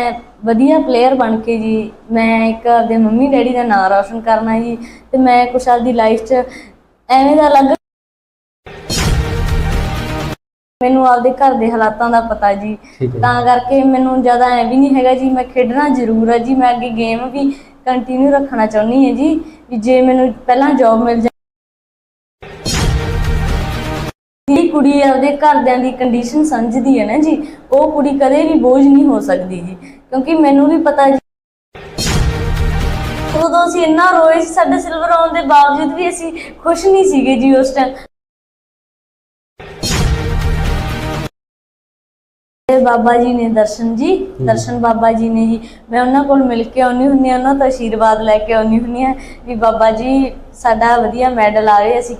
ਮੈਂ ਵਧੀਆ ਪਲੇਅਰ ਬਣ ਕੇ ਜੀ ਮੈਂ ਇੱਕ ਆਪਦੇ ਮੰਮੀ ਡੈਡੀ ਦਾ ਨਾਮ ਰੌਸ਼ਨ ਕਰਨਾ ਜੀ ਤੇ ਮੈਂ ਕੁਛ ਆਪਦੀ ਲਾਈਫ 'ਚ ਐਵੇਂ ਦਾ ਲੱਗ ਮੈਨੂੰ ਆਪਦੇ ਘਰ ਦੇ ਹਾਲਾਤਾਂ ਦਾ ਪਤਾ ਜੀ। ਠੀਕ ਹੈ। ਤਾਂ ਕਰਕੇ ਮੈਨੂੰ ਜ਼ਿਆਦਾ ਐ ਵੀ ਨਹੀਂ ਹੈਗਾ ਜੀ ਮੈਂ ਖੇਡਣਾ ਜ਼ਰੂਰ ਹੈ ਜੀ ਮੈਂ ਅੱਗੇ ਗੇਮ ਵੀ ਕੰਟੀਨਿਊ ਰੱਖਣਾ ਚਾਹੁੰਦੀ ਹਾਂ ਜੀ ਵੀ ਜੇ ਮੈਨੂੰ ਪਹਿਲਾਂ ਜੌਬ ਮਿਲ ਜਾ ਕੁੜੀ ਆਪਦੇ ਘਰਦਿਆਂ ਦੀ ਕੰਡੀਸ਼ਨ ਸਮਝਦੀ ਹੈ ਨਾ ਜੀ ਉਹ ਕੁੜੀ ਕਦੇ ਵੀ ਬੋਝ ਨਹੀਂ ਹੋ ਸਕਦੀ ਜੀ ਕਿਉਂਕਿ ਮੈਨੂੰ ਵੀ ਪਤਾ ਜੀ। ਉਦੋਂ ਅਸੀਂ ਇੰਨਾ ਰੋਏ ਸੀ ਸਾਡੇ ਸਿਲਵਰ ਆਉਣ ਦੇ ਬਾਵਜੂਦ ਵੀ ਅਸੀਂ ਖੁਸ਼ ਨਹੀਂ ਸੀਗੇ ਜੀ ਉਸ ਟਾਈਮ ਬਾਬਾ ਜੀ ਨੇ ਦਰਸ਼ਨ ਜੀ ਦਰਸ਼ਨ ਬਾਬਾ ਜੀ ਨੇ ਜੀ ਮੈਂ ਉਹਨਾਂ ਕੋਲ ਮਿਲ ਕੇ ਆਉਣੀ ਹੁੰਨੀ ਆ ਉਹਨਾਂ ਤੋਂ ਆਸ਼ੀਰਵਾਦ ਲੈ ਕੇ ਆਉਣੀ ਹੁੰਨੀ ਆ ਵੀ ਬਾਬਾ ਜੀ ਸਾਡਾ ਵਧੀਆ ਮੈਡਲ ਆਵੇ ਅਸੀਂ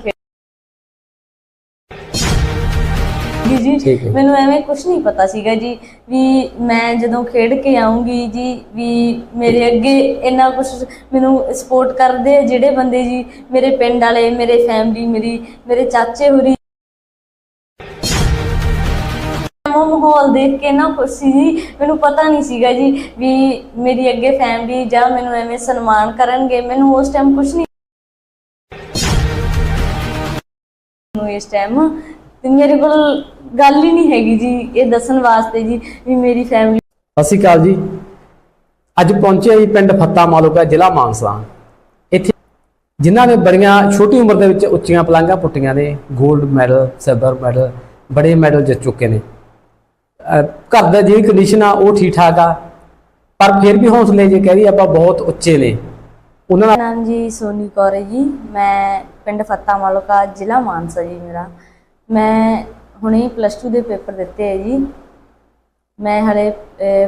ਜੀ। ਜੀ ਠੀਕ ਹੈ। ਮੈਨੂੰ ਐਵੇਂ ਕੁਝ ਨਹੀਂ ਪਤਾ ਸੀਗਾ ਜੀ ਵੀ ਮੈਂ ਜਦੋਂ ਖੇਡ ਕੇ ਆਉਂਗੀ ਜੀ ਵੀ ਮੇਰੇ ਅੱਗੇ ਇੰਨਾ ਕੁਝ ਮੈਨੂੰ ਸਪੋਰਟ ਕਰਦੇ ਆ ਜਿਹੜੇ ਬੰਦੇ ਜੀ ਮੇਰੇ ਪਿੰਡ ਵਾਲੇ ਮੇਰੇ ਫੈਮਿਲੀ ਮੇਰੀ ਮੇਰੇ ਚਾਚੇ ਹੁਰੀ। ਉਹ ਮਾਹੌਲ ਦੇਖ ਕੇ ਨਾ ਖੁਸ਼ ਸੀ ਜੀ ਮੈਨੂੰ ਪਤਾ ਨਹੀਂ ਸੀਗਾ ਜੀ ਵੀ ਮੇਰੀ ਅੱਗੇ ਫੈਮਿਲੀ ਜਾਂ ਮੈਨੂੰ ਐਵੇਂ ਸਨਮਾਨ ਕਰਨਗੇ। ਮੈਨੂੰ ਉਸ ਟਾਈਮ ਕੁਝ ਨਹੀਂ ਨੂੰ ਇਸ ਟਾਈਮ ਤੇ ਮੇਰੇ ਕੋਲ ਗੱਲ ਹੀ ਨਹੀਂ ਹੈਗੀ ਜੀ ਇਹ ਦੱਸਣ ਵਾਸਤੇ ਜੀ ਵੀ ਮੇਰੀ ਫੈਮਿਲੀ ਸਤਿ ਸ਼੍ਰੀ ਅਕਾਲ ਜੀ। ਅੱਜ ਪਹੁੰਚੇ ਜੀ ਪਿੰਡ ਫੱਤਾ ਮਾਲੂਕਾ ਜ਼ਿਲ੍ਹਾ ਮਾਨਸਾ। ਇੱਥੇ ਜਿਨ੍ਹਾਂ ਨੇ ਬੜੀਆਂ ਛੋਟੀ ਉਮਰ ਦੇ ਵਿੱਚ ਉੱਚੀਆਂ ਪਲੰਘਾਂ ਪੁੱਟੀਆਂ ਨੇ 골ਡ ਮੈਡਲ ਸਿਲਵਰ ਮੈਡਲ ਬੜੇ ਮੈਡਲ ਜਿੱਤ ਚੁੱਕੇ ਨੇ। ਘਰ ਦਾ ਜਿਹੜੀ ਕੰਡੀਸ਼ਨ ਆ ਉਹ ਠੀਕ ਠਾਕ ਆ ਪਰ ਫਿਰ ਵੀ ਹੌਸਲੇ ਜੇ ਕਹਿ ਰਹੀ ਆਪਾਂ ਬਹੁਤ ਉੱਚੇ ਨੇ। ਉਹਨਾਂ ਨਾਲ ਨਾਮ ਜੀ ਸੋਨੀ ਕੌਰ ਹੈ ਜੀ। ਮੈਂ ਪਿੰਡ ਫੱਤਾ ਮਾਲੂਕਾ ਜ਼ਿਲ੍ਹਾ ਮਾਨਸਾ ਜੀ ਮੇਰਾ। ਮੈਂ ਹੁਣੇ ਪਲੱਸ 2 ਦੇ ਪੇਪਰ ਦਿੱਤੇ ਹੈ ਜੀ। ਮੈਂ ਹਲੇ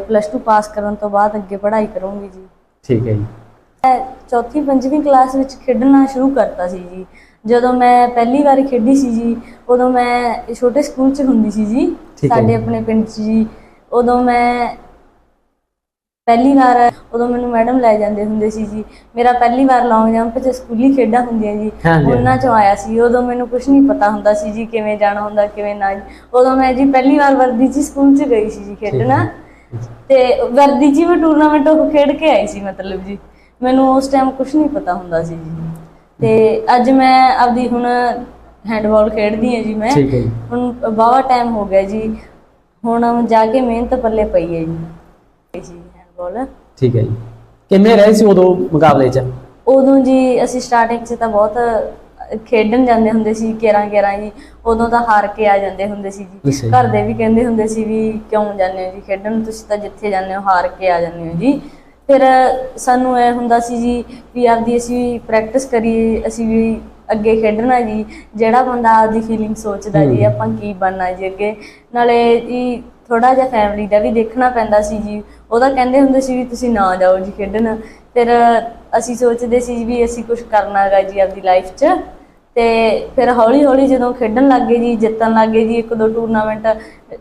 ਪਲੱਸ 2 ਪਾਸ ਕਰਨ ਤੋਂ ਬਾਅਦ ਅੱਗੇ ਪੜ੍ਹਾਈ ਕਰੂੰਗੀ ਜੀ। ਠੀਕ ਹੈ ਜੀ। ਮੈਂ ਚੌਥੀ ਪੰਜਵੀਂ ਕਲਾਸ ਵਿੱਚ ਖੇਡਣਾ ਸ਼ੁਰੂ ਕਰਤਾ ਸੀ ਜੀ। ਜਦੋਂ ਮੈਂ ਪਹਿਲੀ ਵਾਰ ਖੇਡੀ ਸੀ ਜੀ ਉਦੋਂ ਮੈਂ ਛੋਟੇ ਸਕੂਲ 'ਚ ਹੁੰਦੀ ਸੀ ਜੀ। ਸਾਡੇ। ਆਪਣੇ ਪਿੰਡ 'ਚ ਜੀ। ਉਦੋਂ ਮੈਂ ਪਹਿਲੀ ਵਾਰ ਉਦੋਂ ਮੈਨੂੰ ਮੈਡਮ ਲੈ ਜਾਂਦੇ ਹੁੰਦੇ ਸੀ ਜੀ। ਮੇਰਾ ਪਹਿਲੀ ਵਾਰ ਲੌਂਗ ਜੰਪ 'ਚ ਸਕੂਲੀ ਖੇਡਾਂ ਹੁੰਦੀਆਂ ਜੀ। ਹਾਂਜੀ। ਉਹਨਾਂ 'ਚੋਂ ਆਇਆ ਸੀ। ਉਦੋਂ ਮੈਨੂੰ ਕੁਝ ਨਹੀਂ ਪਤਾ ਹੁੰਦਾ ਸੀ ਜੀ ਕਿਵੇਂ ਜਾਣਾ ਹੁੰਦਾ ਕਿਵੇਂ ਨਾ ਜੀ। ਉਦੋਂ ਮੈਂ ਜੀ ਪਹਿਲੀ ਵਾਰ ਵਰਦੀ 'ਚ ਸਕੂਲ 'ਚ ਗਈ ਸੀ ਜੀ ਖੇਡਣਾ। ਤੇ ਵਰਦੀ ਹੀ ਮੈਂ ਟੂਰਨਾਮੈਂਟ ਉਹ ਖੇਡ ਕੇ ਆਈ ਸੀ ਮਤਲਬ ਜੀ। ਮੈਨੂੰ ਉਸ ਟਾਈਮ ਕੁਝ ਨਹੀਂ ਪਤਾ ਹੁੰਦਾ ਸੀ ਜੀ। ਤੇ ਅੱਜ ਮੈਂ ਆਪਦੀ ਹੁਣ ਹੈਂਡਬਾਲ ਖੇਡਦੀ ਹਾਂ ਜੀ ਮੈਂ। ਠੀਕ ਹੈ ਜੀ। ਹੁਣ ਬਾਵਾ ਟਾਈਮ ਹੋ ਗਿਆ ਜੀ। ਹੁਣ ਜਾ ਕੇ ਮਿਹਨਤ ਪੱਲੇ ਪਈ ਹੈ ਜੀ। ਜੀ। ਹੈਂਡਬਾਲ ਠੀਕ ਹੈ ਜੀ। ਕਿੰਨੇ ਰਹੇ ਸੀ ਉਦੋਂ ਮੁਕਾਬਲੇ 'ਚ? ਉਦੋਂ ਜੀ ਅਸੀਂ ਸਟਾਰਟਿੰਗ 'ਚ ਤਾਂ ਬਹੁਤ ਖੇਡਣ ਜਾਂਦੇ ਹੁੰਦੇ ਸੀ ਕੇਰਾਂ ਕੇਰਾਂ ਜੀ ਉਦੋਂ ਤਾਂ ਹਾਰ ਕੇ ਆ ਜਾਂਦੇ ਹੁੰਦੇ ਸੀ ਜੀ। ਘਰ ਦੇ ਵੀ ਕਹਿੰਦੇ ਹੁੰਦੇ ਸੀ ਵੀ ਕਿਉਂ ਜਾਂਦੇ ਹੋ ਜੀ ਖੇਡਣ? ਤੁਸੀਂ ਤਾਂ ਜਿੱਥੇ ਜਾਂਦੇ ਹੋ ਹਾਰ ਕੇ ਆ ਜਾਂਦੇ ਹੋ ਜੀ। ਫਿਰ ਸਾਨੂੰ ਇਹ ਹੁੰਦਾ ਸੀ ਜੀ ਵੀ ਆਪਦੀ ਅਸੀਂ ਪ੍ਰੈਕਟਿਸ ਕਰੀਏ ਅਸੀਂ ਵੀ ਅੱਗੇ ਖੇਡਣਾ ਜੀ। ਜਿਹੜਾ ਬੰਦਾ ਆਪਦੀ ਫੀਲਿੰਗ ਸੋਚਦਾ ਜੀ। ਆਪਾਂ ਕੀ ਬਣਨਾ ਜੀ ਅੱਗੇ? ਨਾਲੇ ਜੀ ਥੋੜਾ ਜਿਹਾ ਫੈਮਿਲੀ ਦਾ ਵੀ ਦੇਖਣਾ ਪੈਂਦਾ ਸੀ ਜੀ। ਉਹਦਾ ਕਹਿੰਦੇ ਹੁੰਦੇ ਸੀ ਵੀ ਤੁਸੀਂ ਨਾ ਜਾਓ ਜੀ ਖੇਡਣ। ਫਿਰ ਅਸੀਂ ਸੋਚਦੇ ਸੀ ਵੀ ਅਸੀਂ ਕੁਝ ਕਰਨਾ ਹੈਗਾ ਜੀ ਆਪਦੀ ਲਾਈਫ 'ਚ। ਤੇ ਫਿਰ ਹੌਲੀ ਹੌਲੀ ਜਦੋਂ ਖੇਡਣ ਲੱਗ ਗਏ ਜੀ ਜਿੱਤਣ ਲੱਗ ਗਏ ਜੀ ਇੱਕ ਦੋ ਟੂਰਨਾਮੈਂਟ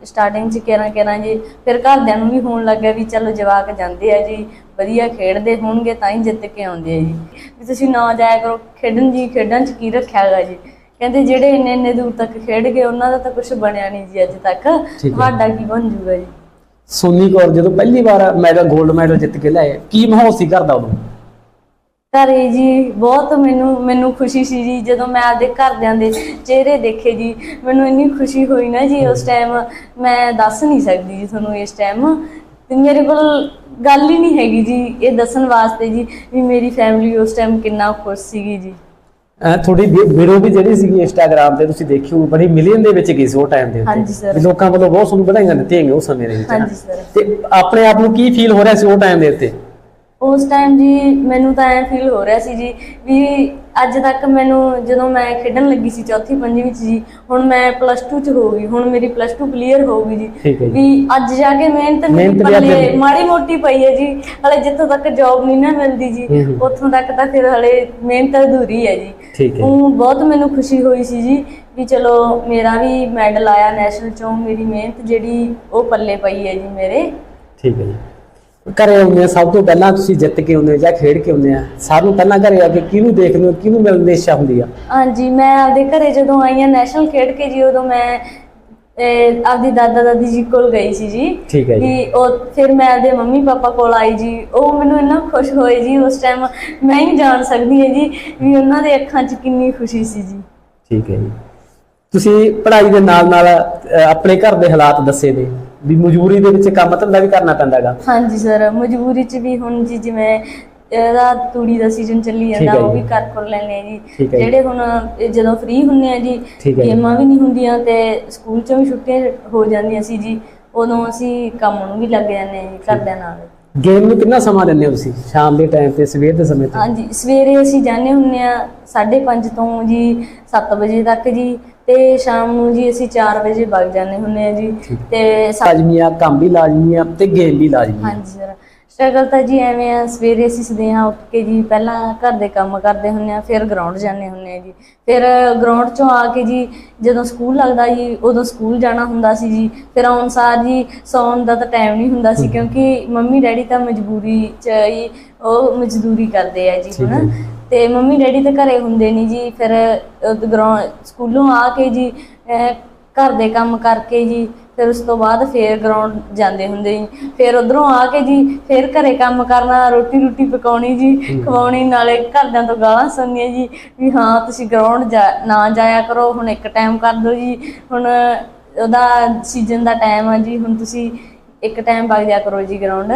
ਸਟਾਰਟਿੰਗ 'ਚ ਕੇਰਾਂ ਕੇਰਾਂ ਜੀ ਫਿਰ ਘਰਦਿਆਂ ਨੂੰ ਵੀ ਹੋਣ ਲੱਗਿਆ ਵੀ ਚਲੋ ਜਵਾਕ ਜਾਂਦੇ ਆ ਜੀ ਵਧੀਆ ਖੇਡਦੇ ਹੋਣਗੇ ਤਾਂ ਹੀ ਜਿੱਤ ਕੇ ਆਉਂਦੇ ਆ ਜੀ। ਵੀ ਤੁਸੀਂ ਨਾ ਜਾਇਆ ਕਰੋ ਖੇਡਣ ਜੀ ਖੇਡਣ 'ਚ ਕੀ ਰੱਖਿਆ ਹੈਗਾ ਜੀ? ਕਹਿੰਦੇ ਜਿਹੜੇ ਇੰਨੇ ਇੰਨੇ ਦੂਰ ਤੱਕ ਖੇਡ ਗਏ ਉਹਨਾਂ ਦਾ ਤਾਂ ਕੁਝ ਬਣਿਆ ਨਹੀਂ ਜੀ ਅੱਜ ਤੱਕ। ਤੁਹਾਡਾ ਕੀ ਬਣ ਜੂਗਾ ਜੀ? ਸੋਨੀ ਕੌਰ ਜਦੋਂ ਪਹਿਲੀ ਵਾਰ ਮੈਡਲ 골ਡ ਮੈਡਲ ਜਿੱਤ ਕੇ ਲਿਆਏ, ਕੀ ਮਾਹੌਲ ਸੀ ਘਰ ਦਾ ਉਦੋਂ? ਘਰੇ ਜੀ ਬਹੁਤ ਮੈਨੂੰ ਮੈਨੂੰ ਖੁਸ਼ੀ ਸੀ ਜੀ, ਜਦੋਂ ਮੈਂ ਆਪਦੇ ਘਰਦਿਆਂ ਦੇ ਚਿਹਰੇ ਦੇਖੇ ਜੀ, ਮੈਨੂੰ ਇੰਨੀ ਖੁਸ਼ੀ ਹੋਈ ਨਾ ਜੀ ਉਸ ਟਾਈਮ ਮੈਂ ਦੱਸ ਨਹੀਂ ਸਕਦੀ ਜੀ ਤੁਹਾਨੂੰ ਇਸ ਟਾਈਮ ਤੇ ਮੇਰੇ ਕੋਲ ਗੱਲ ਹੀ ਨਹੀਂ ਹੈਗੀ ਜੀ, ਇਹ ਦੱਸਣ ਵਾਸਤੇ ਜੀ, ਵੀ ਮੇਰੀ ਫੈਮਿਲੀ ਉਸ ਟਾਈਮ ਕਿੰਨਾ ਖੁਸ਼ ਸੀਗੀ ਜੀ। ਤੁਹਾਡੀ ਵੀਡੀਓ ਵੀ ਜਿਹੜੀ ਸੀਗੀ ਇੰਸਟਾਗ੍ਰam ਤੇ ਤੁਸੀਂ ਦੇਖੀ ਹੋਊ ਬੜੀ ਮਿਲੀਅਨ ਦੇ ਵਿੱਚ ਗਈ ਸੀ ਉਹ ਟਾਈਮ ਦੇ ਉੱਤੇ ਲੋਕਾਂ ਵੱਲੋਂ ਬਹੁਤ ਤੁਹਾਨੂੰ ਵਧਾਈਆਂ ਦਿੱਤੀਆਂ ਗਈਆਂ ਉਸ ਸਮੇਂ ਦੇ ਵਿੱਚ ਨਾ। ਹਾਂਜੀ ਸਰ ਤੇ ਆਪਣੇ ਆਪ ਨੂੰ ਕੀ ਫੀਲ ਹੋ ਰਿਹਾ ਸੀ ਉਹ ਟਾਈਮ ਦੇ ਉੱਤੇ ਉਸ ਟਾਈਮ ਜੀ ਮੈਨੂੰ ਤਾਂ ਐ ਫੀਲ ਹੋ ਰਿਹਾ ਸੀ ਜੀ ਵੀ ਅੱਜ ਤੱਕ ਮੈਨੂੰ ਜਦੋਂ ਮੈਂ ਖੇਡਣ ਲੱਗੀ ਸੀ ਚੌਥੀ ਪੰਜਵੀਂ ਚ ਜੀ ਹੁਣ ਮੈਂ ਪਲੱਸ 2 ਚ ਹੋ ਗਈ ਹੁਣ ਮੇਰੀ ਪਲੱਸ 2 ਕਲੀਅਰ ਹੋ ਗਈ ਜੀ। ਵੀ ਅੱਜ ਜਾ ਕੇ ਮਿਹਨਤ ਮੇਰੀ ਪੱਲੇ। ਮਾੜੀ ਮੋਟੀ ਪਈ ਹੈ ਜੀ ਹਲੇ ਜਿੱਥੋਂ ਤੱਕ ਜੌਬ ਨਹੀਂ ਨਾ ਮਿਲਦੀ ਜੀ। ਉੱਥੋਂ ਤੱਕ ਤਾਂ ਫਿਰ ਹਲੇ ਮਿਹਨਤ ਅਧੂਰੀ ਹੈ ਜੀ ਠੀਕ ਹੈ। ਉਹ ਬਹੁਤ ਮੈਨੂੰ ਖੁਸ਼ੀ ਹੋਈ ਸੀ ਜੀ ਵੀ ਚਲੋ ਮੇਰਾ ਵੀ ਮੈਡਲ ਆਇਆ ਨੈਸ਼ਨਲ ਚੋਂ ਮੇਰੀ ਮਿਹਨਤ ਜਿਹੜੀ ਉਹ ਪੱਲੇ ਪਈ ਹੈ ਜੀ ਮੇਰੇ। ਠੀਕ ਹੈ ਜੀ। ਘਰੇ ਆ ਸਭ ਤੋਂ ਪਹਿਲਾਂ ਤੁਸੀਂ ਜਿੱਤ ਕੇ ਆਉਂਦੇ ਜਾਂ ਖੇਡ ਕੇ ਆਉਂਦੇ ਆ ਸਾਰਿਆਂ ਨੂੰ ਪਹਿਲਾਂ ਘਰੇ ਆ ਕੇ ਕਿਹਨੂੰ ਦੇਖਦੇ ਹੋ ਕਿਹਨੂੰ ਮਿਲਣ ਦੀ ਇੱਛਾ ਹੁੰਦੀ ਆ? ਹਾਂਜੀ ਮੈਂ ਆਪਦੇ ਘਰੇ ਜਦੋਂ ਆਈ ਹਾਂ ਨੈਸ਼ਨਲ ਖੇਡ ਕੇ ਜੀ ਉਦੋਂ ਮੈਂ ਤੇ ਆਪਦੀ ਦਾਦਾ ਦਾਦੀ ਜੀ ਕੋਲ ਗਈ ਸੀ ਜੀ। ਠੀਕ ਹੈ ਜੀ। ਵੀ ਉਹ ਫਿਰ ਮੈਂ ਆਪਦੇ ਮੰਮੀ ਪਾਪਾ ਕੋਲ ਆਈ ਜੀ। ਉਹ ਮੈਨੂੰ ਇੰਨਾ ਖੁਸ਼ ਹੋਏ ਜੀ ਉਸ ਟਾਈਮ ਮੈਂ ਹੀ ਜਾਣ ਸਕਦੀ ਹਾਂ ਜੀ ਵੀ ਉਹਨਾਂ ਦੇ ਅੱਖਾਂ 'ਚ ਕਿੰਨੀ ਖੁਸ਼ੀ ਸੀ ਜੀ। ਠੀਕ ਹੈ ਜੀ। ਤੁਸੀਂ ਪੜ੍ਹਾਈ ਦੇ ਨਾਲ ਨਾਲ ਆਪਣੇ ਘਰ ਦੇ ਹਾਲਾਤ ਦੱਸੇ ਨੇ। ਵੀ ਮਜਬੂਰੀ ਦੇ ਵਿੱਚ ਕੰਮ ਧੰਦਾ ਵੀ ਕਰਨਾ ਪੈਂਦਾਗਾ ਹਾਂਜੀ ਸਰ ਮਜਬੂਰੀ 'ਚ ਵੀ ਹੁਣ ਜੀ ਜਿਵੇਂ ਇਹਦਾ ਤੂੜੀ ਦਾ ਸੀਜ਼ਨ ਚੱਲੀ ਜਾਂਦਾ ਉਹ। ਵੀ ਕਰ ਕਰ ਲੈਂਦੇ ਆ ਜੀ। ਜਿਹੜੇ ਹੁਣ ਜਦੋਂ ਫ੍ਰੀ ਹੁੰਨੇ ਆ ਜੀ। ਗੇਮਾਂ ਵੀ ਨਹੀਂ ਹੁੰਦੀਆਂ ਤੇ ਸਕੂਲ 'ਚੋਂ ਵੀ ਛੁੱਟੀਆਂ ਹੋ ਜਾਂਦੀਆਂ ਸੀ ਜੀ ਉਦੋਂ ਅਸੀਂ ਕੰਮ ਨੂੰ ਵੀ ਲੱਗ ਜਾਂਦੇ ਆ ਜੀ ਘਰਦਿਆਂ ਨਾਲ ਗੇਮ ਨੂੰ ਕਿੰਨਾ ਸਮਾਂ ਦਿੰਦੇ ਹੋ ਤੁਸੀਂ ਸ਼ਾਮ ਦੇ ਟਾਈਮ ਤੇ ਸਵੇਰ ਦੇ ਸਮੇਂ ਤੇ ਹਾਂਜੀ ਸਵੇਰੇ ਅਸੀਂ ਜਾਂਦੇ ਹੁੰਨੇ ਆ 5:30 ਤੋਂ ਜੀ 7 ਵਜੇ ਤੱਕ ਜੀ ਤੇ ਸ਼ਾਮ ਨੂੰ ਜੀ ਅਸੀਂ 4 ਵਜੇ ਵਗ ਜਾਂਦੇ ਹੁੰਨੇ ਆ ਜੀ। ਤੇ ਲਾਜ਼ਮੀ ਆ ਕੰਮ ਵੀ ਲਾਜ਼ਮੀ ਆ ਤੇ ਗੇਮ ਵੀ ਲਾਜ਼ਮੀ ਹਾਂਜੀ ਸਰ ਸਟਰਗਲ ਤਾਂ ਜੀ ਐਵੇਂ ਆ ਸਵੇਰੇ ਅਸੀਂ ਸਦੇਹਾਂ ਉੱਠ ਕੇ ਜੀ ਪਹਿਲਾਂ ਘਰ ਦੇ ਕੰਮ ਕਰਦੇ ਹੁੰਨੇ ਆ ਫਿਰ ਗਰਾਊਂਡ ਜਾਂਦੇ ਹੁੰਨੇ ਆ ਜੀ। ਫਿਰ ਗਰਾਊਂਡ ਚੋਂ ਆ ਕੇ ਜੀ ਜਦੋਂ ਸਕੂਲ ਲੱਗਦਾ ਜੀ ਉਦੋਂ ਸਕੂਲ ਜਾਣਾ ਹੁੰਦਾ ਸੀ ਜੀ। ਫਿਰ ਆਉਣ ਸਾਰ ਜੀ ਸੌਣ ਦਾ ਤਾਂ ਟਾਈਮ ਨਹੀਂ ਹੁੰਦਾ ਸੀ ਕਿਉਂਕਿ ਮੰਮੀ ਡੈਡੀ ਤਾਂ ਮਜਬੂਰੀ ਚ ਹੀ ਉਹ ਮਜ਼ਦੂਰੀ ਕਰਦੇ ਆ ਜੀ ਠੀਕ ਹੈ ਹੁਣ ਜੀ। ਤੇ ਮੰਮੀ ਡੈਡੀ ਤਾਂ ਘਰੇ ਹੁੰਦੇ ਨਹੀਂ ਜੀ ਫਿਰ ਗਰਾਊਂਡ ਸਕੂਲੋਂ ਆ ਕੇ ਜੀ ਘਰ ਦੇ ਕੰਮ ਕਰਕੇ ਜੀ ਫਿਰ ਉਸ ਤੋਂ ਬਾਅਦ ਫੇਰ ਗਰਾਊਂਡ ਜਾਂਦੇ ਹੁੰਦੇ ਜੀ। ਫਿਰ ਉਧਰੋਂ ਆ ਕੇ ਜੀ ਫਿਰ ਘਰੇ ਕੰਮ ਕਰਨਾ ਰੋਟੀ ਰੋਟੀ ਪਕਾਉਣੀ ਜੀ ਖਵਾਉਣੀ ਨਾਲੇ ਘਰਦਿਆਂ ਤੋਂ ਗਾਲਾਂ ਸੁਣਨੀਆਂ ਜੀ ਵੀ ਹਾਂ ਤੁਸੀਂ ਗਰਾਊਂਡ ਨਾ ਜਾਇਆ ਕਰੋ ਹੁਣ ਇੱਕ ਟਾਈਮ ਕਰ ਦਿਓ ਜੀ। ਹੁਣ ਉਹਦਾ ਸੀਜ਼ਨ ਦਾ ਟਾਈਮ ਆ ਜੀ ਹੁਣ ਤੁਸੀਂ ਇੱਕ ਟਾਈਮ ਵਗ ਜਾ ਕਰੋ ਜੀ ਗਰਾਊਂਡ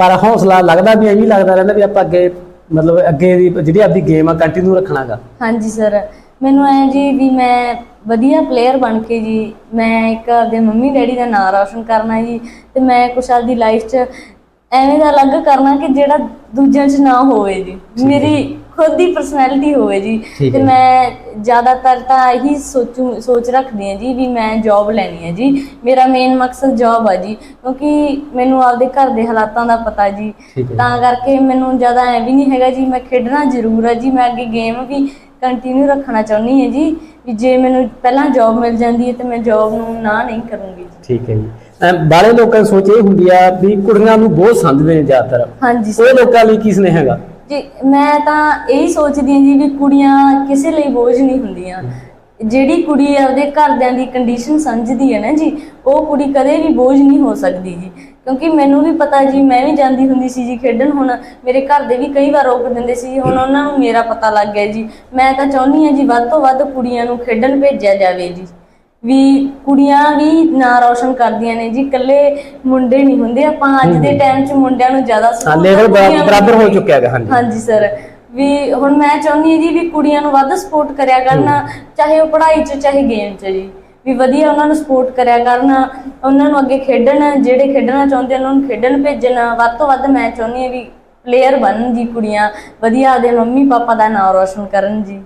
ਪਰ ਹੌਸਲਾ ਲੱਗਦਾ ਵੀ ਐਵੇਂ ਲੱਗਦਾ ਰਹਿੰਦਾ ਵੀ ਆਪਾਂ ਅੱਗੇ ਮਤਲਬ ਅੱਗੇ ਦੀ ਜਿਹੜੀ ਆਪਦੀ ਗੇਮ ਆ ਕੰਟੀਨਿਊ ਰੱਖਣਾਗਾ। ਹਾਂਜੀ ਸਰ ਮੈਨੂੰ ਐ ਜੀ ਵੀ ਮੈਂ ਵਧੀਆ ਪਲੇਅਰ ਬਣ ਕੇ ਜੀ ਮੈਂ ਇੱਕ ਆਪਦੇ ਮੰਮੀ ਡੈਡੀ ਦਾ ਨਾਮ ਰੌਸ਼ਨ ਕਰਨਾ ਜੀ ਤੇ ਮੈਂ ਕੁਛ ਆਪਦੀ ਲਾਈਫ 'ਚ ਐਵੇਂ ਦਾ ਅਲੱਗ ਕਰਨਾ ਕਿ ਜਿਹੜਾ ਦੂਜਿਆਂ 'ਚ ਨਾ ਹੋਵੇ ਜੀ। ਮੇਰੀ ਖੁਦ ਦੀ ਪਰਸਨੈਲਿਟੀ ਹੋਵੇ ਜੀ। ਤੇ। ਮੈਂ ਜ਼ਿਆਦਾਤਰ ਤਾਂ ਇਹੀ ਸੋਚੂ ਸੋਚ ਰੱਖਦੀ ਹਾਂ ਜੀ ਵੀ ਮੈਂ ਜੌਬ ਲੈਣੀ ਹੈ ਜੀ। ਮੇਰਾ ਮੇਨ ਮਕਸਦ ਜੌਬ ਆ ਜੀ ਕਿਉਂਕਿ ਮੈਨੂੰ ਆਪਦੇ ਘਰ ਦੇ ਹਾਲਾਤਾਂ ਦਾ ਪਤਾ ਜੀ। ਤਾਂ ਕਰਕੇ ਮੈਨੂੰ ਜ਼ਿਆਦਾ ਐ ਵੀ ਨਹੀਂ ਹੈਗਾ ਜੀ ਮੈਂ ਖੇਡਣਾ ਜ਼ਰੂਰ ਹੈ ਜੀ ਮੈਂ ਅੱਗੇ ਗੇਮ ਵੀ ਕੰਟੀਨਿਊ ਰੱਖਣਾ ਚਾਹੁੰਦੀ ਹਾਂ ਜੀ ਵੀ ਜੇ ਮੈਨੂੰ ਪਹਿਲਾਂ ਜੌਬ ਮਿਲ ਜਾਂਦੀ ਹੈ ਤੇ ਮੈਂ ਜੌਬ ਨੂੰ ਨਾ ਨਹੀਂ ਕਰੂੰਗੀ ਠੀਕ ਹੈ ਜੀ। ਬਾਲੇ ਲੋਕਾਂ ਦੀ ਸੋਚ ਇਹ ਹੁੰਦੀ ਆ ਵੀ ਕੁੜੀਆਂ ਨੂੰ ਬਹੁਤ ਸਮਝਦੇ ਨੇ ਜ਼ਿਆਦਾਤਰ। ਹਾਂਜੀ ਉਹ ਲੋਕਾਂ ਲਈ ਕੀ ਸੁਨੇਹਾ ਹੈਗਾ? ਜੀ ਮੈਂ ਤਾਂ ਇਹੀ ਸੋਚਦੀ ਹਾਂ ਜੀ ਵੀ ਕੁੜੀਆਂ ਕਿਸੇ ਲਈ ਬੋਝ ਨਹੀਂ ਹੁੰਦੀਆਂ। ਜਿਹੜੀ ਕੁੜੀ ਆਪਦੇ ਘਰਦਿਆਂ ਦੀ ਕੰਡੀਸ਼ਨ ਸਮਝਦੀ ਹੈ ਨਾ ਜੀ ਉਹ ਕੁੜੀ ਕਦੇ ਵੀ ਬੋਝ ਨਹੀਂ ਹੋ ਸਕਦੀ ਜੀ। ਕਿਉਂਕਿ ਮੈਨੂੰ ਵੀ ਪਤਾ ਜੀ ਮੈਂ ਵੀ ਜਾਂਦੀ ਹੁੰਦੀ ਸੀ ਜੀ ਖੇਡਣ। ਹੁਣ ਮੇਰੇ ਘਰ ਦੇ ਵੀ ਕਈ ਵਾਰ ਰੋਕ ਦਿੰਦੇ ਸੀ ਹੁਣ ਉਹਨਾਂ ਨੂੰ ਮੇਰਾ ਪਤਾ ਲੱਗ ਗਿਆ ਜੀ। ਮੈਂ ਤਾਂ ਚਾਹੁੰਦੀ ਹਾਂ ਜੀ ਵੱਧ ਤੋਂ ਵੱਧ ਕੁੜੀਆਂ ਨੂੰ ਖੇਡਣ ਭੇਜਿਆ ਜਾਵੇ ਜੀ। ਵੀ ਕੁੜੀਆਂ ਵੀ ਨਾਂ ਰੌਸ਼ਨ ਕਰਦੀਆਂ ਨੇ ਜੀ ਇਕੱਲੇ ਮੁੰਡੇ ਨਹੀਂ ਹੁੰਦੇ। ਆਪਾਂ ਅੱਜ ਦੇ ਟਾਈਮ 'ਚ ਮੁੰਡਿਆਂ ਨੂੰ ਜ਼ਿਆਦਾ ਹਾਂ ਲੈਵਲ ਬਰਾਬਰ ਹੋ। ਚੁੱਕਿਆ ਹੈਗਾ ਹਾਂਜੀ। ਹਾਂਜੀ ਸਰ ਵੀ ਹੁਣ ਮੈਂ ਚਾਹੁੰਦੀ ਹਾਂ ਜੀ ਵੀ ਕੁੜੀਆਂ ਨੂੰ ਵੱਧ ਸਪੋਰਟ ਕਰਿਆ ਕਰਨ ਚਾਹੇ ਉਹ ਪੜ੍ਹਾਈ 'ਚ ਚਾਹੇ ਗੇਮ 'ਚ ਜੀ। ਵੀ ਵਧੀਆ ਉਹਨਾਂ ਨੂੰ ਸਪੋਰਟ ਕਰਿਆ ਕਰਨ ਉਹਨਾਂ ਨੂੰ ਅੱਗੇ ਖੇਡਣ ਜਿਹੜੇ ਖੇਡਣਾ ਚਾਹੁੰਦੇ ਉਹਨਾਂ ਨੂੰ ਖੇਡਣ ਭੇਜਣ ਵੱਧ ਤੋਂ ਵੱਧ ਮੈਂ ਚਾਹੁੰਦੀ ਹਾਂ ਵੀ ਪਲੇਅਰ ਬਣਨ ਜੀ ਕੁੜੀਆਂ ਵਧੀਆ ਆਪਦੇ ਮੰਮੀ ਪਾਪਾ ਦਾ ਨਾਮ ਰੋਸ਼ਨ ਕਰਨ ਜੀ।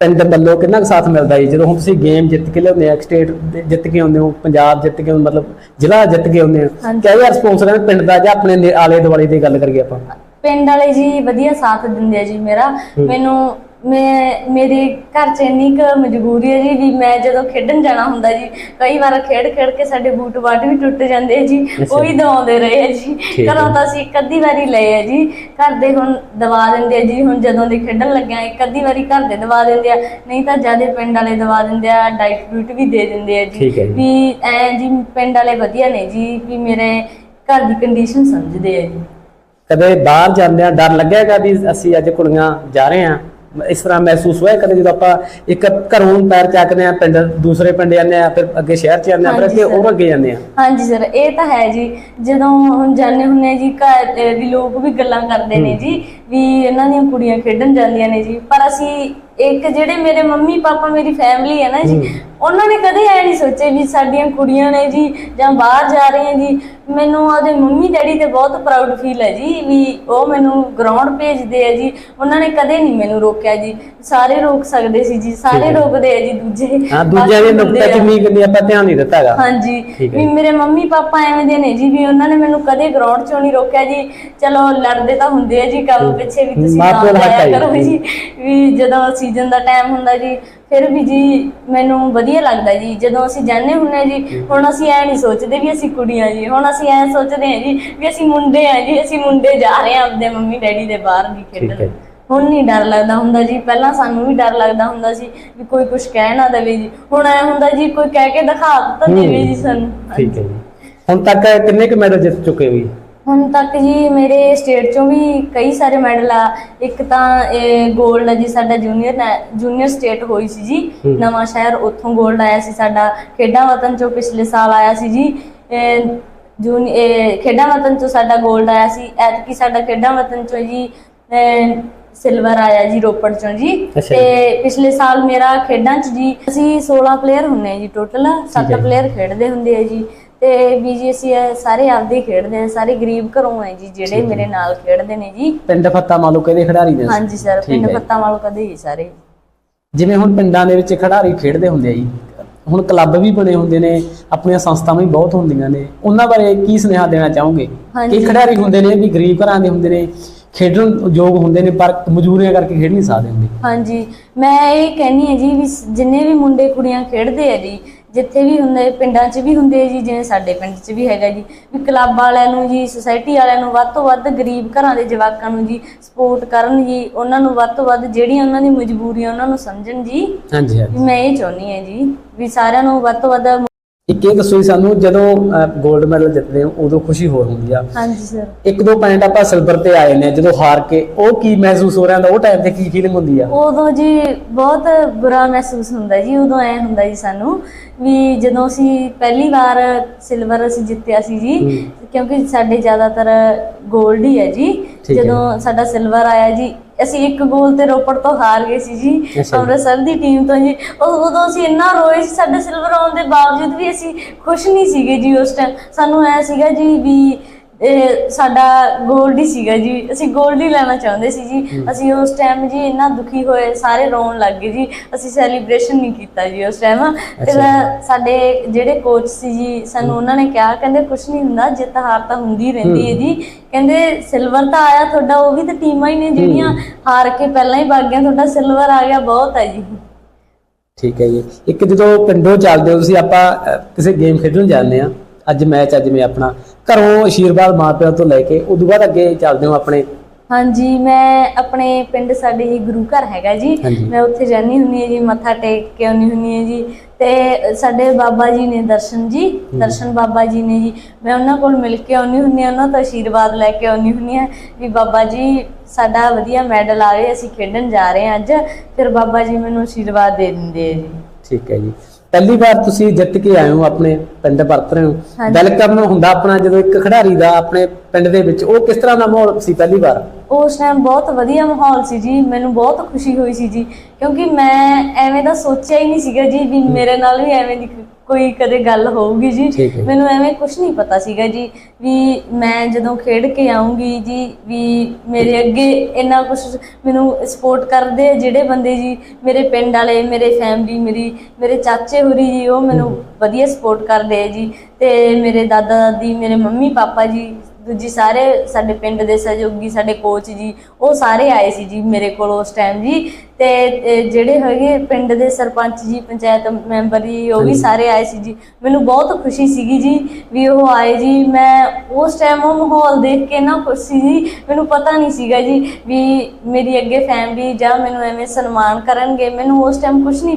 ਪਿੰਡ ਵੱਲੋਂ ਕਿੰਨਾ ਸਾਥ ਮਿਲਦਾ ਜੀ? ਜਦੋਂ ਹੁਣ ਤੁਸੀਂ ਗੇਮ ਜਿੱਤ ਕੇ ਲਿਆਉਂਦੇ ਆ ਸਟੇਟ ਜਿੱਤ ਕੇ ਆਉਂਦੇ ਹੋ ਪੰਜਾਬ ਜਿੱਤ ਕੇ ਮਤਲਬ ਜ਼ਿਲ੍ਹਾ ਜਿੱਤ ਕੇ ਆਉਂਦੇ ਹੋ। ਕਿਹੋ ਜਿਹਾ ਰਿਸਪੌਂਸ ਹੈ ਪਿੰਡ ਦਾ ਜਾਂ ਆਪਣੇ ਆਲੇ ਦੁਆਲੇ ਦੀ ਗੱਲ ਕਰੀਏ ਆਪਾਂ? ਪਿੰਡ ਵਾਲੇ ਜੀ ਵਧੀਆ ਸਾਥ ਦਿੰਦੇ ਆ ਜੀ ਮੇਰਾ। ਮੈਨੂੰ ਮੈਂ ਮੇਰੇ ਘਰ 'ਚ ਇੰਨੀ ਕੁ ਮਜਬੂਰੀ ਹੈ ਜੀ ਵੀ ਮੈਂ ਜਦੋਂ ਖੇਡਣ ਜਾਣਾ ਹੁੰਦਾ ਜੀ ਕਈ ਵਾਰ ਖੇਡ ਖੇਡ ਕੇ ਸਾਡੇ ਬੂਟ ਬਾਟ ਵੀ ਟੁੱਟ ਜਾਂਦੇ ਆ ਜੀ ਅੱਛਾ। ਉਹ ਹੀ ਦਵਾਉਂਦੇ ਰਹੇ ਆ ਜੀ ਠੀਕ ਹੈ। ਘਰੋਂ ਤਾਂ ਅਸੀਂ ਇੱਕ ਅੱਧੀ ਵਾਰੀ ਲਏ ਆ ਜੀ ਘਰ ਦੇ ਹੁਣ ਦਵਾ ਦਿੰਦੇ ਆ ਜੀ ਹੁਣ ਜਦੋਂ ਦੇ ਖੇਡਣ ਲੱਗਿਆ ਇੱਕ ਅੱਧੀ ਵਾਰੀ ਘਰ ਦੇ ਦਵਾ ਦਿੰਦੇ ਆ ਨਹੀਂ ਤਾਂ ਜਿਆਦੇ ਪਿੰਡ ਵਾਲੇ ਦਵਾ ਦਿੰਦੇ ਆ ਡਾਈਟ ਡੂਟ ਵੀ ਦੇ ਦਿੰਦੇ ਆ ਜੀ ਠੀਕ ਹੈ ਜੀ। ਵੀ ਐ ਜੀ ਪਿੰਡ ਵਾਲੇ ਵਧੀਆ ਨੇ ਜੀ ਵੀ ਮੇਰੇ ਘਰ ਦੀ ਕੰਡੀਸ਼ਨ ਸਮਝਦੇ ਆ ਜੀ ਕਦੇ ਬਾਹਰ ਜਾਂਦੇ ਆ ਡਰ ਲੱਗਿਆਗਾ ਵੀ ਅਸੀਂ ਅੱਜ ਕੁੜੀਆਂ ਜਾ ਰਹੇ ਆ ਇਸ ਤਰ੍ਹਾਂ ਮਹਿਸੂਸ ਹੋਇਆ ਕਦੇ ਜਦੋਂ ਆਪਾਂ ਇੱਕ ਘਰੋਂ ਪੈਰ ਚੱਕਦੇ ਆ ਪਿੰਡ ਦੂਸਰੇ ਪਿੰਡ ਜਾਂਦੇ ਆ ਫਿਰ ਅੱਗੇ ਸ਼ਹਿਰ ਚ ਜਾਂਦੇ ਆ ਫਿਰ ਅੱਗੇ। ਹੋਰ ਅੱਗੇ ਜਾਂਦੇ ਆ ਹਾਂਜੀ ਸਰ ਇਹ ਤਾਂ ਹੈ ਜੀ। ਜਦੋਂ ਹੁਣ ਜਾਂਦੇ ਹੁੰਨੇ ਜੀ ਘਰ ਵੀ ਲੋਕ ਵੀ ਗੱਲਾਂ ਕਰਦੇ ਨੇ ਜੀ ਵੀ ਇਹਨਾਂ ਦੀਆਂ ਕੁੜੀਆਂ ਖੇਡਣ ਜਾਂਦੀਆਂ ਨੇ ਜੀ। ਪਰ ਅਸੀਂ ਇੱਕ ਜਿਹੜੇ ਮੇਰੇ ਮੰਮੀ ਪਾਪਾ ਮੇਰੀ ਫੈਮਿਲੀ ਹੈ ਨਾ ਜੀ ਉਹਨਾਂ ਨੇ ਕਦੇ ਐ ਨਹੀਂ ਸੋਚੇ ਵੀ ਸਾਡੀਆਂ ਕੁੜੀਆਂ ਨੇ ਜੀ ਜਾਂ ਬਾਹਰ ਜਾ ਰਹੀਆਂ ਜੀ। ਮੈਨੂੰ ਉਹਦੇ ਮੰਮੀ ਡੈਡੀ ਤੇ ਬਹੁਤ ਪ੍ਰਾਊਡ ਫੀਲ ਹੈ ਜੀ ਵੀ ਉਹ ਮੈਨੂੰ ਗਰਾਊਂਡ ਭੇਜਦੇ ਆ ਜੀ। ਉਹਨਾਂ ਨੇ ਕਦੇ ਨਹੀਂ ਮੈਨੂੰ ਰੋਕਿਆ ਜੀ। ਸਾਰੇ ਰੋਕ ਸਕਦੇ ਸੀ ਜੀ ਸਾਰੇ। ਰੋਕਦੇ ਆ ਜੀ ਦੂਜੇ। ਹਾਂ ਦੂਜਿਆਂ ਦੀ ਨੁਕਤਾ ਆ। ਚੁੰਨੀ ਕਰਨੀ ਆਪਾਂ ਧਿਆਨ ਨਹੀਂ ਦਿੱਤਾ ਹੈਗਾ ਹਾਂਜੀ ਵੀ। ਮੇਰੇ ਮੰਮੀ ਪਾਪਾ ਐਵੇਂ ਦੇ ਨੇ ਜੀ ਵੀ ਉਹਨਾਂ ਨੇ ਮੈਨੂੰ ਕਦੇ ਗਰਾਊਂਡ 'ਚੋਂ ਨਹੀਂ ਰੋਕਿਆ ਜੀ। ਚਲੋ ਲੜਦੇ ਤਾਂ ਹੁੰਦੇ ਆ ਜੀ ਕੰਮ ਪਿੱਛੇ ਵੀ ਤੁਸੀਂ ਮਾਂ ਪਿਓ ਦਾ ਹੱਕ ਜਾਇਆ ਹੈ ਜੀ। ਕਰੋ ਜੀ। ਵੀ ਜਦੋਂ ਸੀਜ਼ਨ ਦਾ ਟਾਈਮ ਹੁੰਦਾ ਜੀ ਫਿਰ ਵੀ ਜੀ ਮੈਨੂੰ ਵਧੀਆ ਲੱਗਦਾ ਜੀ। ਜਦੋਂ ਅਸੀਂ ਜਾਂਦੇ ਹੁੰਨੇ ਜੀ ਹੁਣ ਅਸੀਂ ਐ ਨਹੀਂ ਸੋਚਦੇ ਵੀ ਅਸੀਂ ਕੁੜੀਆਂ ਜੀ। ਹੁਣ ਅਸੀਂ ਐ ਸੋਚਦੇ ਹਾਂ ਜੀ ਵੀ ਅਸੀਂ ਮੁੰਡੇ ਆ ਜੀ ਅਸੀਂ ਮੁੰਡੇ ਜਾ ਰਹੇ ਆ ਆਪਦੇ ਮੰਮੀ ਡੈਡੀ ਦੇ ਬਾਹਰ ਵੀ ਖੇਡਣ। ਹੁਣ ਨਹੀਂ ਡਰ ਲੱਗਦਾ ਹੁੰਦਾ ਜੀ। ਪਹਿਲਾਂ ਸਾਨੂੰ ਵੀ ਡਰ ਲੱਗਦਾ ਹੁੰਦਾ ਸੀ ਵੀ ਕੋਈ ਕੁਝ ਕਹਿ ਨਾ ਦੇਵੇ ਜੀ। ਹੁਣ ਐ ਹੁੰਦਾ ਜੀ ਕੋਈ ਕਹਿ ਕੇ ਦਿਖਾ ਤਾਂ ਦੇਵੇ ਜੀ ਸਾਨੂੰ। ਠੀਕ ਹੈ ਜੀ। ਹੁਣ ਤੱਕ ਕਿੰਨੇ ਕੁ ਮੈਡਲ ਜਿੱਤ ਚੁੱਕੇ ਹੋ ਜੀ? ਹੁਣ ਤੱਕ ਜੀ ਮੇਰੇ ਸਟੇਟ ਚੋਂ ਵੀ ਕਈ ਸਾਰੇ ਮੈਡਲ ਆ। ਇੱਕ ਤਾਂ ਇਹ 골ਡ ਆ ਜੀ ਸਾਡਾ ਜੂਨੀਅਰ ਜੂਨੀਅਰ ਸਟੇਟ ਹੋਈ ਸੀ ਜੀ। ਨਵਾਂ ਸ਼ਹਿਰ ਉੱਥੋਂ 골ਡ ਆਇਆ ਸੀ ਸਾਡਾ। ਖੇਡਾਂ ਵਤਨ ਚੋਂ ਪਿਛਲੇ ਸਾਲ ਆਇਆ ਸੀ ਜੀ। ਜੂਨ ਖੇਡਾਂ ਵਤਨ ਚੋਂ ਸਾਡਾ 골ਡ ਆਇਆ ਸੀ। ਐਤਕੀ ਸਾਡਾ ਖੇਡਾਂ ਵਤਨ ਚੋਂ ਜੀ ਸਿਲਵਰ ਆਇਆ ਜੀ ਰੋਪੜ ਚੋਂ ਜੀ। ਤੇ ਪਿਛਲੇ ਸਾਲ ਮੇਰਾ ਖੇਡਾਂ ਚ ਜੀ ਅਸੀਂ 16 ਪਲੇਅਰ ਹੁੰਨੇ ਜੀ ਟੋਟਲ 7 ਪਲੇਅਰ ਖੇਡਦੇ ਹੁੰਦੇ ਆ ਜੀ। ਤੇ ਬੀਜੀਐਸਸੀ ਸਾਰੇ ਆਪਦੇ ਹੀ ਖੇਡਦੇ ਆ ਸਾਰੇ ਗਰੀਬ ਘਰੋਂ ਆ ਜੀ ਜਿਹੜੇ ਹੈ। ਮੇਰੇ ਨਾਲ ਖੇਡਦੇ ਨੇ ਜੀ ਪਿੰਡ ਫੱਤਾ ਮਾਲੂ ਕਿਹਦੇ ਖਿਡਾਰੀ ਨੇ ਹਾਂਜੀ ਸਰ ਪਿੰਡ ਹੈ। ਪੱਤਾ ਵਾਲੋ ਕਦੇ ਹੀ ਸਾਰੇ ਜਿਵੇਂ ਹੁਣ ਪਿੰਡਾਂ ਦੇ ਵਿੱਚ ਖਿਡਾਰੀ ਖੇਡਦੇ ਹੁੰਦੇ ਆ ਜੀ ਹੁਣ ਕਲੱਬ ਵੀ ਬਣੇ ਹੁੰਦੇ ਨੇ ਆਪਣੀਆਂ ਸੰਸਥਾਵਾਂ ਵੀ ਬਹੁਤ ਹੁੰਦੀਆਂ ਨੇ ਉਹਨਾਂ ਬਾਰੇ ਕੀ ਸੁਨੇਹਾ ਦੇਣਾ ਚਾਹੋਗੇ। ਕਿ ਖਿਡਾਰੀ ਹੁੰਦੇ ਨੇ ਵੀ ਗਰੀਬ ਘਰਾਂ ਦੇ ਹੁੰਦੇ ਨੇ ਖੇਡਣ ਯੋਗ ਹੁੰਦੇ ਨੇ ਪਰ ਮਜਬੂਰੀਆਂ ਕਰਕੇ ਖੇਡ ਨਹੀਂ ਸਕਦੇ ਹੁੰਦੇ ਹਾਂਜੀ ਮੈਂ ਇਹ ਕਹਿੰਨੀ ਆ ਜੀ ਵੀ ਜਿੰਨੇ ਵੀ ਮੁੰਡੇ ਕੁੜੀਆਂ ਖੇਡਦੇ ਆ ਜੀ ਜਿੱਥੇ ਵੀ ਹੁੰਦੇ ਪਿੰਡਾਂ 'ਚ ਵੀ ਹੁੰਦੇ ਜੀ ਜਿਵੇਂ ਸਾਡੇ ਪਿੰਡ 'ਚ ਵੀ ਹੈਗਾ ਜੀ। ਵੀ ਕਲੱਬ ਵਾਲਿਆਂ ਨੂੰ ਜੀ ਸੁਸਾਇਟੀ ਵਾਲਿਆਂ ਨੂੰ ਵੱਧ ਤੋਂ ਵੱਧ ਗਰੀਬ ਘਰਾਂ ਦੇ ਜਵਾਕਾਂ ਨੂੰ ਜੀ ਸਪੋਰਟ ਕਰਨ ਜੀ ਉਹਨਾਂ ਨੂੰ ਵੱਧ ਤੋਂ ਵੱਧ ਜਿਹੜੀਆਂ ਉਹਨਾਂ ਦੀ ਮਜਬੂਰੀਆਂ ਉਹਨਾਂ ਨੂੰ ਸਮਝਣ ਜੀ। ਹਾਂਜੀ ਮੈਂ ਇਹ ਚਾਹੁੰਦੀ ਹਾਂ ਜੀ ਵੀ ਸਾਰਿਆਂ ਨੂੰ ਵੱਧ ਤੋਂ ਵੱਧ ਇੱਕ ਇਹ ਦੱਸੋ ਜੀ ਸਾਨੂੰ ਜਦੋਂ 골ਡ ਮੈਡਲ ਜਿੱਤਦੇ ਹੋ ਉਦੋਂ ਖੁਸ਼ੀ ਹੋਰ ਹੁੰਦੀ ਆ। ਹਾਂਜੀ ਸਰ ਇੱਕ ਦੋ ਪੁਆਇੰਟ ਆਪਾਂ ਸਿਲਵਰ ਤੇ ਆਏ ਨੇ ਜਦੋਂ ਹਾਰ ਕੇ ਉਹ ਕੀ ਮਹਿਸੂਸ ਹੋ ਰਿਹਾ ਹੁੰਦਾ? ਉਹ ਟਾਈਮ ਤੇ ਕੀ ਫੀਲਿੰਗ ਹੁੰਦੀ ਆ? ਉਦੋਂ ਜੀ ਬਹੁਤ ਬੁਰਾ ਮਹਿਸੂਸ ਹੁੰਦਾ ਜੀ ਉਦੋਂ ਐ ਹੁੰਦਾ ਜੀ ਸਾਨੂੰ ਵੀ ਜਦੋਂ ਅਸੀਂ ਪਹਿਲੀ ਵਾਰ ਸਿਲਵਰ ਅਸੀਂ ਜਿੱਤਿਆ ਸੀ ਜੀ। ਕਿਉਂਕਿ ਸਾਡੇ ਜ਼ਿਆਦਾਤਰ 골ਡ ਹੀ ਹੈ ਜੀ। ਜਦੋਂ ਸਾਡਾ ਸਿਲਵਰ ਆਇਆ ਜੀ ਅਸੀਂ ਇੱਕ ਗੋਲ ਤੇ ਰੋਪੜ ਤੋਂ ਹਾਰ ਗਏ ਸੀ ਜੀ ਅੱਛਾ ਜੀ। ਅੰਮ੍ਰਿਤਸਰ ਦੀ ਟੀਮ ਤੋਂ ਜੀ ਉਹ- ਉਦੋਂ ਅਸੀਂ ਇੰਨਾ ਰੋਏ ਸੀ ਸਾਡੇ ਸਿਲਵਰ ਆਉਣ ਦੇ ਬਾਵਜੂਦ ਵੀ ਅਸੀਂ ਖੁਸ਼ ਨਹੀਂ ਸੀਗੇ ਜੀ ਉਸ ਟਾਈਮ ਸਾਨੂੰ ਐ ਸੀਗਾ ਜੀ ਵੀ ਇਹ ਸਾਡਾ 골ਡ ਹੀ ਸੀਗਾ ਜੀ। ਅਸੀਂ 골ਡ ਹੀ ਲੈਣਾ ਚਾਹੁੰਦੇ ਸੀ ਜੀ। ਅਸੀਂ ਉਸ ਟਾਈਮ ਜੀ ਇੰਨਾ ਦੁਖੀ ਹੋਏ ਸਾਰੇ ਰੋਣ ਲੱਗ ਗਏ ਜੀ। ਅਸੀਂ ਸੈਲੀਬ੍ਰੇਸ਼ਨ ਨਹੀਂ ਕੀਤਾ ਜੀ ਉਸ ਟਾਈਮ ਫਿਰ ਸਾਡੇ ਜਿਹੜੇ ਕੋਚ ਸੀ ਜੀ ਸਾਨੂੰ ਉਹਨਾਂ ਨੇ ਕਿਹਾ ਕਹਿੰਦੇ ਕੁਝ ਨਹੀਂ ਹੁੰਦਾ ਜਿੱਤ ਹਾਰ ਤਾਂ ਹੁੰਦੀ ਰਹਿੰਦੀ ਹੈ ਜੀ। ਕਹਿੰਦੇ ਸਿਲਵਰ ਤਾਂ ਆਇਆ ਤੁਹਾਡਾ ਉਹ ਵੀ ਤਾਂ ਟੀਮਾਂ ਹੀ ਨੇ ਜਿਹੜੀਆਂ ਹਾਰ ਕੇ ਪਹਿਲਾਂ ਹੀ ਵਗ ਗਈਆਂ ਤੁਹਾਡਾ ਸਿਲਵਰ ਆ ਗਿਆ ਬਹੁਤ ਹੈ ਜੀ। ਠੀਕ ਹੈ ਜੀ। ਇੱਕ ਜਦੋਂ ਪਿੰਡੋਂ ਚੱਲਦੇ ਹੋ ਤੁਸੀਂ ਆਪਾਂ ਕਿਸੇ ਗੇਮ ਖੇਡਣ ਜਾਂਦੇ ਆ ਅੱਜ ਮੈਚ ਅੱਜ ਮੈਂ ਆਪਣਾ ਘਰੋਂ ਆਸ਼ੀਰਵਾਦ ਮਾਪਿਆਂ ਤੋਂ ਲੈ ਕੇ ਉਦੋਂ ਬਾਅਦ ਅੱਗੇ ਚੱਲਦੇ ਹੋ ਆਪਣੇ? ਹਾਂਜੀ ਮੈਂ ਆਪਣੇ ਪਿੰਡ ਸਾਡੇ ਹੀ ਗੁਰੂ ਘਰ ਹੈਗਾ ਜੀ। ਮੈਂ ਉੱਥੇ ਜਾਂਦੀ ਹੁੰਨੀ ਹਾਂ ਜੀ ਮੱਥਾ ਟੇਕ ਕੇ ਆਉਂਦੀ ਹੁੰਨੀ ਹਾਂ ਜੀ। ਤੇ ਸਾਡੇ ਬਾਬਾ ਜੀ ਨੇ ਦਰਸ਼ਨ ਜੀ ਦਰਸ਼ਨ ਬਾਬਾ ਜੀ ਨੇ ਜੀ। ਮੈਂ ਉਹਨਾਂ ਕੋਲ ਮਿਲ ਕੇ ਆਉਂਦੀ ਹੁੰਨੀ ਹਾਂ ਉਹਨਾਂ ਤੋਂ ਆਸ਼ੀਰਵਾਦ ਲੈ ਕੇ ਆਉਂਦੀ ਹੁੰਨੀ ਹਾਂ ਵੀ ਬਾਬਾ ਜੀ ਸਾਡਾ ਵਧੀਆ ਮੈਡਲ ਆ ਗਿਆ ਅਸੀਂ ਖੇਡਣ ਜਾ ਰਹੇ ਹਾਂ ਅੱਜ। ਫਿਰ ਬਾਬਾ ਜੀ ਮੈਨੂੰ ਆਸ਼ੀਰਵਾਦ ਦੇ ਦਿੰਦੇ ਆ ਜੀ। ਠੀਕ ਹੈ ਜੀ। ਪਹਿਲੀ ਵਾਰ ਤੁਸੀਂ ਜਿੱਤ ਕੇ ਆਏ ਹੋ ਆਪਣੇ ਪਿੰਡ ਪਰਤ ਰਹੇ ਹੋ। ਵੈਲਕਮ ਹੁੰਦਾ ਆਪਣਾ ਜਦੋਂ ਇੱਕ ਖਿਡਾਰੀ ਦਾ ਆਪਣੇ ਪਿੰਡ ਦੇ ਵਿੱਚ ਉਹ ਕਿਸ ਤਰ੍ਹਾਂ ਦਾ ਮਾਹੌਲ ਸੀ ਪਹਿਲੀ ਵਾਰ ਉਸ ਟਾਈਮ ਬਹੁਤ ਵਧੀਆ ਮਾਹੌਲ ਸੀ ਜੀ ਮੈਨੂੰ ਬਹੁਤ ਖੁਸ਼ੀ ਹੋਈ ਸੀ ਜੀ ਕਿਉਂਕਿ ਮੈਂ ਐਵੇਂ ਦਾ ਸੋਚਿਆ ਹੀ ਨਹੀਂ ਸੀਗਾ ਜੀ ਵੀ ਮੇਰੇ ਨਾਲ ਵੀ ਐਵੇਂ ਦੀ ਕੋਈ ਕਦੇ ਗੱਲ ਹੋਊਗੀ ਜੀ। ਠੀਕ ਹੈ। ਮੈਨੂੰ ਐਵੇਂ ਕੁਝ ਨਹੀਂ ਪਤਾ ਸੀਗਾ ਜੀ ਵੀ ਮੈਂ ਜਦੋਂ ਖੇਡ ਕੇ ਆਉਂਗੀ ਜੀ ਵੀ ਮੇਰੇ ਅੱਗੇ ਇੰਨਾ ਕੁਝ ਮੈਨੂੰ ਸਪੋਰਟ ਕਰਦੇ ਆ ਜਿਹੜੇ ਬੰਦੇ ਜੀ ਮੇਰੇ ਪਿੰਡ ਵਾਲੇ ਮੇਰੇ ਫੈਮਿਲੀ ਮੇਰੀ ਮੇਰੇ ਚਾਚੇ ਹੋਰੀ ਜੀ ਉਹ ਮੈਨੂੰ ਵਧੀਆ ਸਪੋਰਟ ਕਰਦੇ ਆ ਜੀ। ਤੇ ਮੇਰੇ ਦਾਦਾ ਦਾਦੀ ਮੇਰੇ ਮੰਮੀ ਪਾਪਾ ਜੀ ਦੂਜੀ ਸਾਰੇ ਸਾਡੇ ਪਿੰਡ ਦੇ ਸਹਿਯੋਗੀ ਸਾਡੇ ਕੋਚ ਜੀ ਉਹ ਸਾਰੇ ਆਏ ਸੀ ਜੀ ਮੇਰੇ ਕੋਲ ਉਸ ਟਾਈਮ ਜੀ। ਤੇ ਜਿਹੜੇ ਹੈਗੇ ਪਿੰਡ ਦੇ ਸਰਪੰਚ ਜੀ ਪੰਚਾਇਤ ਮੈਂਬਰ ਜੀ ਉਹ ਵੀ। ਸਾਰੇ ਆਏ ਸੀ ਜੀ। ਮੈਨੂੰ ਬਹੁਤ ਖੁਸ਼ੀ ਸੀਗੀ ਜੀ ਵੀ ਉਹ ਆਏ ਜੀ। ਮੈਂ ਉਸ ਟਾਈਮ ਉਹ ਮਾਹੌਲ ਦੇਖ ਕੇ ਨਾ ਖੁਸ਼ ਸੀ ਜੀ। ਮੈਨੂੰ ਪਤਾ ਨਹੀਂ ਸੀਗਾ ਜੀ ਵੀ ਮੇਰੀ ਅੱਗੇ ਫੈਮਿਲੀ ਜਾਂ ਮੈਨੂੰ ਐਵੇਂ ਸਨਮਾਨ ਕਰਨਗੇ। ਮੈਨੂੰ ਉਸ ਟਾਈਮ ਕੁਝ ਨਹੀਂ